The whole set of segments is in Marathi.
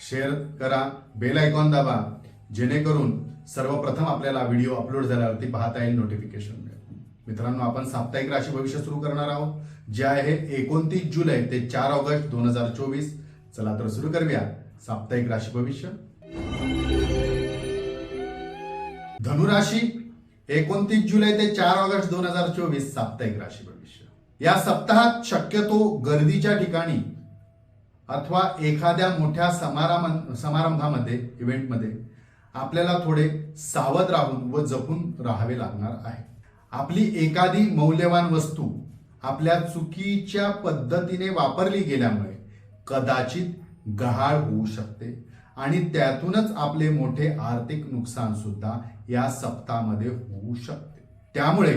शेअर करा बेल आयकॉन दाबा जेणेकरून सर्वप्रथम आपल्याला व्हिडिओ अपलोड झाल्यावरती पाहता येईल नोटिफिकेशन मिळेल मित्रांनो आपण साप्ताहिक राशी भविष्य सुरू करणार आहोत जे आहे एकोणतीस जुलै ते चार ऑगस्ट दोन हजार चोवीस. चला तर सुरू करूया साप्ताहिक राशी भविष्य. धनुराशी एकोणतीस जुलै ते चार ऑगस्ट दोन हजार चोवीस साप्ताहिक राशी भविष्य. या सप्ताहात शक्यतो गर्दीच्या ठिकाणी अथवा एखाद्या मोठ्या समारंभ समारंभामध्ये इव्हेंटमध्ये आपल्याला थोडे सावध राहून व जपून राहावे लागणार आहे. आपली एखादी मौल्यवान वस्तू आपल्या चुकीच्या पद्धतीने वापरली गेल्यामुळे कदाचित गहाळ होऊ शकते आणि त्यातूनच आपले मोठे आर्थिक नुकसान सुद्धा या सप्ताहामध्ये होऊ शकते. त्यामुळे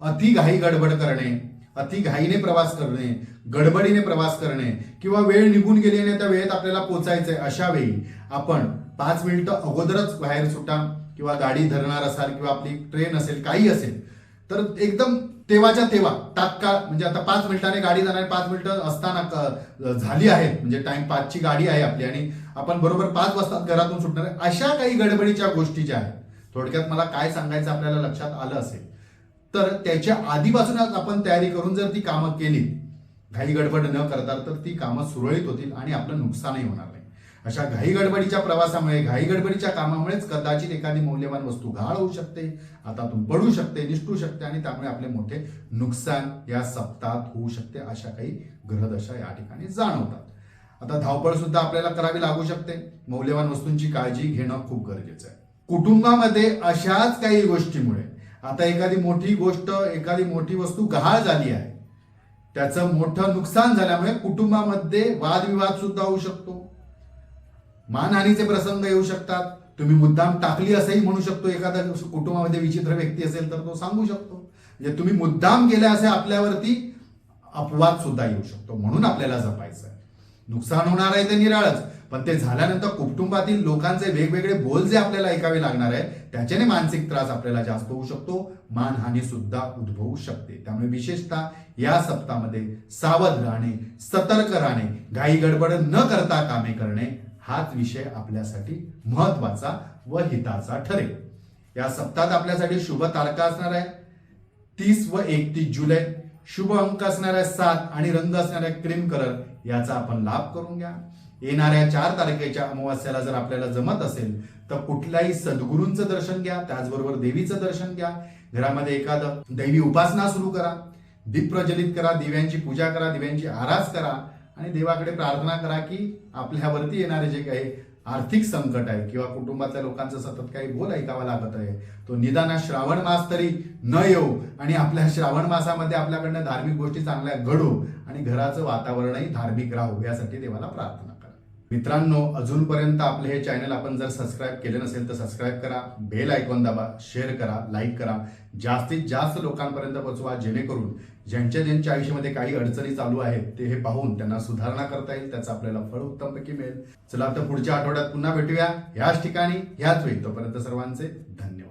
अति घाई गडबड करणे अति घाईने प्रवास करणे गडबडीने प्रवास करणे किंवा वेळ निघून गेल्याने त्या वेळेत आपल्याला पोचायचंय अशा वेळी आपण पाच मिनिटं अगोदरच बाहेर सुटा किंवा गाडी धरणार असाल किंवा आपली ट्रेन असेल काही असेल तर एकदम तेव्हाच्या तेव्हा तात्काळ म्हणजे आता पाच मिनिटाने गाडी जाणार पाच मिनिटं असताना झाली आहे म्हणजे टाइम पाचची गाडी आहे आपली आणि आपण बरोबर पाच वाजता घरातून सुटणार अशा काही गडबडीच्या गोष्टी ज्या आहेत थोडक्यात मला काय सांगायचं आपल्याला लक्षात आलं असेल तर त्याच्या आधीपासूनच आपण तयारी करून जर ती कामं केली घाई गडबड न करता तर ती कामं सुरळीत होतील आणि आपलं नुकसानही होणार नाही. अशा घाई गडबडीच्या प्रवासामुळे घाई गडबडीच्या कामामुळेच कदाचित एखादी मौल्यवान वस्तू घाळ होऊ शकते हातातून पडू शकते निष्ठू शकते आणि त्यामुळे आपले मोठे नुकसान या सप्ताहात होऊ शकते अशा काही ग्रहदशा या ठिकाणी जाणवतात. आता धावपळ सुद्धा आपल्याला करावी लागू शकते. मौल्यवान वस्तूंची काळजी घेणं खूप गरजेचं आहे. कुटुंबामध्ये अशाच काही गोष्टीमुळे आता एखादी मोठी गोष्ट एखादी मोठी वस्तू गहाळ झाली आहे त्याचं मोठं नुकसान झाल्यामुळे कुटुंबामध्ये वादविवाद सुद्धा होऊ शकतो. मानहानीचे प्रसंग येऊ शकतात. तुम्ही मुद्दाम टाकली असंही म्हणू शकतो एखादा कुटुंबामध्ये विचित्र व्यक्ती असेल तर तो सांगू शकतो. म्हणजे तुम्ही मुद्दाम गेले असे आपल्यावरती अपवाद सुद्धा येऊ शकतो म्हणून आपल्याला जपायचं आहे नुकसान होणार आहे ते निराळच. पण ते झाल्यानंतर कुटुंबातील लोकांचे वेगवेगळे बोल जे आपल्याला ऐकावे लागणार आहे त्याच्याने मानसिक त्रास आपल्याला जास्त होऊ शकतो. मानहानी सुद्धा उद्भवू शकते. त्यामुळे विशेषतः या सप्ताहामध्ये सावध राहणे सतर्क राहणे घाई गडबड न करता कामे करणे हाच विषय आपल्यासाठी महत्त्वाचा व हिताचा ठरेल. या सप्ताहात आपल्यासाठी शुभ तारका असणार आहे तीस व एकतीस जुलै. शुभ अंक असणार आहे सात आणि रंग असणार आहे क्रीम कलर. याचा आपण लाभ करून घ्या. येणाऱ्या चार तारखेच्या अमावास्याला जर आपल्याला जमत असेल तर कुठल्याही सद्गुरूंचं दर्शन घ्या त्याचबरोबर देवीचं दर्शन घ्या. घरामध्ये एखादं दैवी उपासना सुरू करा दीप प्रज्वलित करा दिव्यांची पूजा करा दिव्यांची आरास करा आणि देवाकडे प्रार्थना करा की आपल्यावरती येणारे जे काही आर्थिक संकट आहे किंवा कुटुंबातल्या लोकांचं सतत काही बोल ऐकावा लागत आहे तो निदान श्रावण मास तरी न येऊ आणि आपल्या श्रावण मासामध्ये आपल्याकडनं धार्मिक गोष्टी चांगल्या घडू आणि घराचं वातावरणही धार्मिक राहू यासाठी देवाला प्रार्थना. मित्रांनो अजूनपर्यंत आपले हे चॅनल आपण जर सबस्क्राईब केले नसेल तर सबस्क्राईब करा बेल आयकॉन दाबा शेअर करा लाईक करा. जास्तीत जास्त लोकांपर्यंत पोचवा जेणेकरून ज्यांच्या ज्यांच्या आयुष्यामध्ये काही अडचणी चालू आहेत ते हे पाहून त्यांना सुधारणा करता येईल त्याचं आपल्याला फळ उत्तमपैकी मिळेल. चला तर पुढच्या आठवड्यात पुन्हा भेटूया. ह्याच ठिकाणी ह्याच वेळी. तोपर्यंत सर्वांचे धन्यवाद.